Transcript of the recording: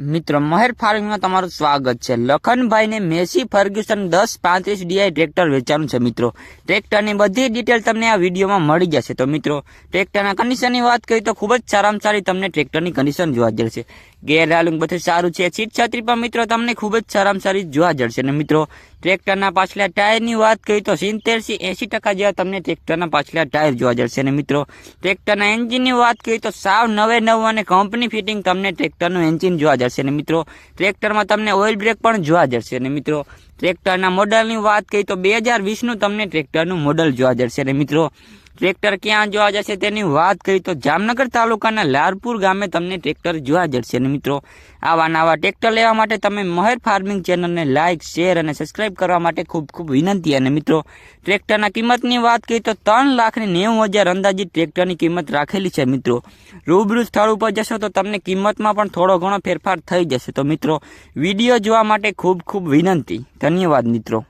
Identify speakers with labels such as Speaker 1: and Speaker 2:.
Speaker 1: મિત્રો, મહેર ફાર્મિંગમાં તમારું સ્વાગત છે. લખનભાઈને મેસી ફર્ગ્યુસન દસ પાંત્રીસ ડીઆઈ ટ્રેક્ટર વેચાણું છે, મિત્રો. ટ્રેક્ટરની બધી ડિટેલ તમને આ વિડીયોમાં મળી જશે. તો, મિત્રો, ટ્રેક્ટરના કન્ડિશનની વાત કરીએ તો ખૂબ જ સારામાં સારી તમને ટ્રેક્ટરની કન્ડિશન જોવા જશે ગેર રાલુંગ બધું સારું છે. સીટ છત્રી પણ, મિત્રો, તમને ખૂબ જ સારામાં સારી જોવા જશે અને મિત્રો, ટ્રેક્ટરના પાછલા ટાયરની વાત કરીએ તો સિત્તેરથી એંસી ટકા જેવા તમને ટ્રેક્ટરના પાછલા ટાયર જોવા જશે અને મિત્રો, ટ્રેક્ટરના એન્જિનની વાત કરીએ તો સાવ નવે નવું અને કંપની ફિટિંગ તમને ટ્રેક્ટરનું એન્જિન જોવા જશે અને મિત્રો, ટ્રેક્ટરમાં તમને ઓઇલ બ્રેક પણ જોવા જશે અને મિત્રો. ટ્રેક્ટરના મોડલની વાત કરીએ તો બે હજાર વીસનું તમને ટ્રેક્ટરનું મોડલ જોવા જશે અને મિત્રો. ટ્રેક્ટર ક્યાં જોવા જશે તેની વાત કરી તો જામનગર તાલુકાના લારપુર ગામે તમને ટ્રેક્ટર જોવા જશે અને મિત્રો, આવા નવા ટ્રેક્ટર લેવા માટે તમે મહેર ફાર્મિંગ ચેનલને લાઇક શેર અને સબસ્ક્રાઇબ કરવા માટે ખૂબ ખૂબ વિનંતી. અને મિત્રો, ટ્રેક્ટરના કિંમતની વાત કરીએ તો ત્રણ લાખની નેવું હજાર અંદાજિત ટ્રેક્ટરની કિંમત રાખેલી છે. મિત્રો, રૂબરૂ સ્થળ ઉપર જશો તો તમને કિંમતમાં પણ થોડો ઘણો ફેરફાર થઈ જશે. તો મિત્રો, વીડિયો જોવા માટે ખૂબ ખૂબ વિનંતી. ધન્યવાદ મિત્રો.